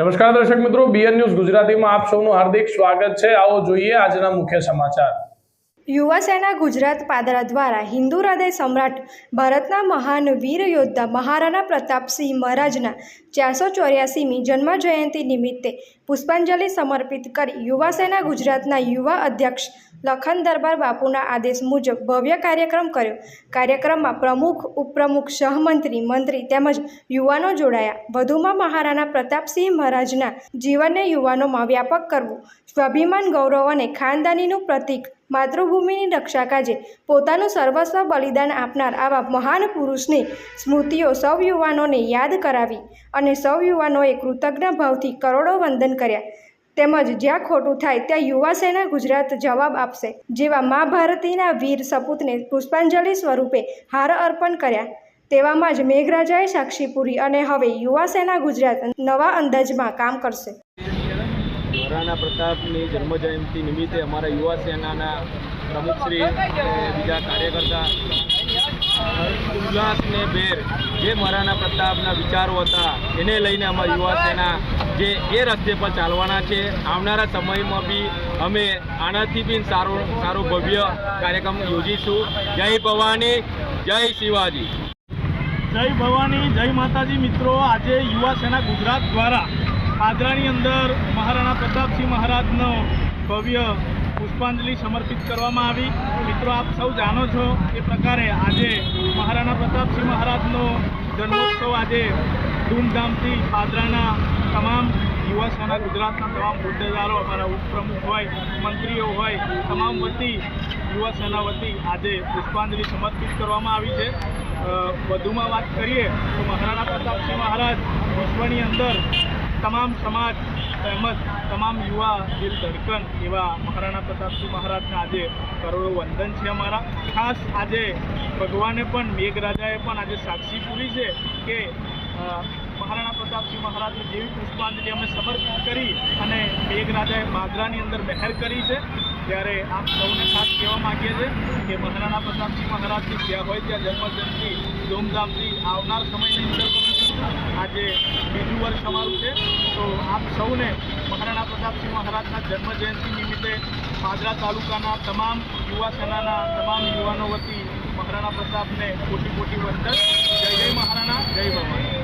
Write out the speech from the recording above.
નમસ્કાર દર્શક મિત્રો બીએન ન્યૂઝ ગુજરાતીમાં આપ સૌનું હાર્દિક સ્વાગત છે. આવો જોઈએ આજના મુખ્ય સમાચાર. યુવા સેના ગુજરાત પાદરા દ્વારા હિન્દુ હૃદય સમ્રાટ ભારતના મહાન વીર યોદ્ધા મહારાણા પ્રતાપસિંહ મહારાજના ચારસો ચોર્યાસીમી જન્મ જયંતિ નિમિત્તે પુષ્પાંજલિ સમર્પિત કરી યુવા સેના ગુજરાતના યુવા અધ્યક્ષ લખન દરબાર બાપુના આદેશ મુજબ ભવ્ય કાર્યક્રમ કર્યો. કાર્યક્રમમાં પ્રમુખ, ઉપપ્રમુખ, સહમંત્રી, મંત્રી તેમજ યુવાનો જોડાયા. વધુમાં મહારાણા પ્રતાપસિંહ મહારાજના જીવનને યુવાનોમાં વ્યાપક કરવું. સ્વાભિમાન, ગૌરવ અને ખાનદાનીનું પ્રતીક માતૃભૂમિની રક્ષા કાજે પોતાનું સર્વસ્વ બલિદાન આપનાર આવા મહાન પુરુષની સ્મૃતિઓ સૌ યુવાનોને યાદ કરાવી અને સૌ યુવાનોએ કૃતજ્ઞ ભાવથી કરોડો વંદન કર્યા. તેમજ જ્યાં ખોટું થાય ત્યાં યુવા સેના ગુજરાત જવાબ આપશે. જેવા મા ભારતીના વીર સપૂતને પુષ્પાંજલિ સ્વરૂપે હાર અર્પણ કર્યા. તેવામાં જ મેઘરાજાએ સાક્ષી પૂરી અને હવે યુવા સેના ગુજરાત નવા અંદાજમાં કામ કરશે. મહારાણા પ્રતાપની જન્મજયંતિ નિમિત્તે અમારા યુવા સેનાના પ્રમુખશ્રી બીજા કાર્યકર્તા ઉલ્લાસને બેર જે મહારાણા પ્રતાપના વિચારો હતા, એને લઈને અમારા યુવા સેના જે એ રસ્તે પર ચાલવાના છે. આવનારા સમયમાં બી અમે આનાથી બી સારો સારો ભવ્ય કાર્યક્રમ યોજીશું. જય ભવાની, જય શિવાજી. જય ભવાની, જય માતાજી. મિત્રો, આજે યુવા સેના ગુજરાત દ્વારા પાદરાની અંદર મહારાણા પ્રતાપસિંહ મહારાજનો ભવ્ય પુષ્પાંજલિ સમર્પિત કરવામાં આવી. મિત્રો, આપ સૌ જાણો છો એ પ્રકારે આજે મહારાણા પ્રતાપસિંહ મહારાજનો જન્મોત્સવ આજે ધૂમધામથી પાદરાના સેના ગુજરાતના તમામ હોદ્દેદારો, અમારા ઉપપ્રમુખ હોય, મંત્રીઓ હોય, તમામ વતી, યુવા સેના વતી આજે પુષ્પાંજલિ સમર્પિત કરવામાં આવી છે. વધુમાં વાત કરીએ તો મહારાણા પ્રતાપસિંહ મહારાજ વિશ્વની અંદર તમામ સમાજ તેમજ તમામ યુવા દિલ ધડકન એવા મહારાણા પ્રતાપસિંહ મહારાજને આજે કરોડો વંદન છે અમારા. ખાસ આજે ભગવાને પણ મેઘરાજાએ પણ આજે સાક્ષી પૂરી છે કે મહારાણા પ્રતાપસિંહ મહારાજને જેવી પુષ્પાંજલિ અમે સમર્પિત કરી અને મેઘરાજાએ માદરાની અંદર મહેર કરી છે, ત્યારે આપ સૌને ખાસ કહેવા માગીએ છીએ કે મહારાણા પ્રતાપસિંહ મહારાજની જ્યાં હોય ત્યાં જન્મજયંતિ ધૂમધામથી આવનાર સમયની અંદર આજે બીજું વર્ષ અમારું છે. તો આપ સૌને મહારાણા પ્રતાપસિંહ મહારાજના જન્મજયંતિ નિમિત્તે પાદરા તાલુકાના તમામ યુવા સેનાના તમામ યુવાનો વતી મહારાણા પ્રતાપને કોટી કોટી વંદન. જય જય મહારાણા, જય ભવાની